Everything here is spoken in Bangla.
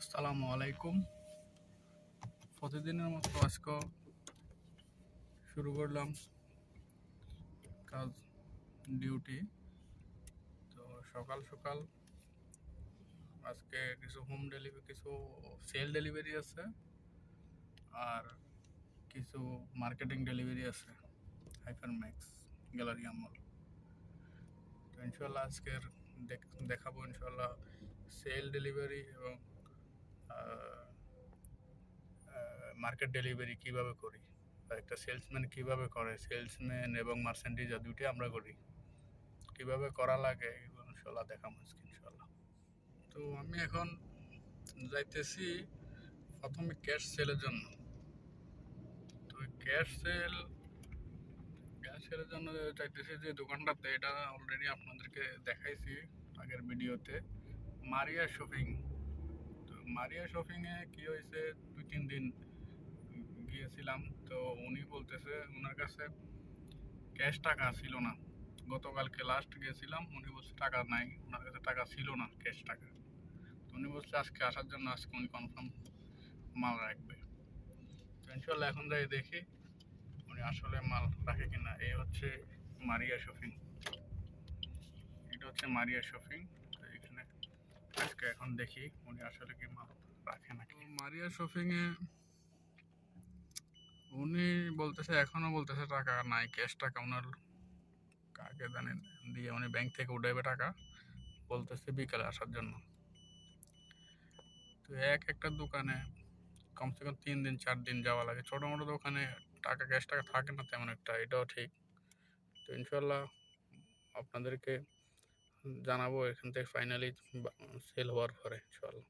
আসসালামু আলাইকুম। প্রতিদিনের মতো আজকে শুরু করলাম কাজ ডিউটি তো সকাল সকাল আজকে কিছু হোম ডেলিভারি কিছু সেল ডেলিভারি আছে আর কিছু মার্কেটিং ডেলিভারি আছে হাইপার ম্যাক্স গ্যালারি আমল তো ইনশাল্লাহ আজকের দেখ- দেখাবো ইনশাল্লাহ সেল ডেলিভারি এবং মার্কেট ডেলিভারি কীভাবে করি? একটা সেলসম্যান কীভাবে করে? সেলসম্যান এবং মার্চেন্ডিজ দুইটাই আমরা করি। কীভাবে করা লাগে এগুলো ইনশাল্লাহ দেখাবো আজকে ইনশাল্লাহ। তো আমি এখন যাইতেছি প্রথমে ক্যাশ সেলের জন্য। তো ক্যাশ সেল, ক্যাশ সেলের জন্য চাইতেছি যে দোকানটাতে, এটা অলরেডি আপনাদেরকে দেখাইছি আগের ভিডিওতে। মারিয়া শপিং। মারিয়া শপিংয়ে কি হয়েছে? দুই, তিন দিন গিয়েছিলাম। তো উনি বলতেছে ওনার কাছে ক্যাশ টাকা ছিল না। গতকালকে লাস্ট গিয়েছিলাম। উনি বলছে, টাকা নাই। ওনার কাছে টাকা ছিল না ক্যাশ টাকা। তো উনি বলছে, আজকে আসার জন্য আজকে উনি কনফার্ম মাল রাখবে। তো ইনশাল্লাহ এখন যাই দেখি উনি আসলে মাল রাখে কিনা। এই হচ্ছে মারিয়া শপিং এটা হচ্ছে মারিয়া শপিং আজকে এখন দেখি উনি আসলে কি মাল রাখে নাকি। মারিয়া শপিং এ উনি বলতেছে, এখনও বলতেছে টাকা নাই ক্যাশ টাকা ওনার কাকে জানেন দিয়ে উনি ব্যাংক থেকে উঠাইবে টাকা, বলতেছে বিকালে আসার জন্য। তো এক একটা দোকানে কমসে কম তিন দিন, চার দিন যাওয়া লাগে। ছোটো মোটো দোকানে টাকা ক্যাশ টাকা থাকে না তেমন একটা, এটাও ঠিক। তো ইনশাল্লাহ আপনাদেরকে জানাব এখান থেকে ফাইনালি সেল হওয়ার পরে ইনশাল্লাহ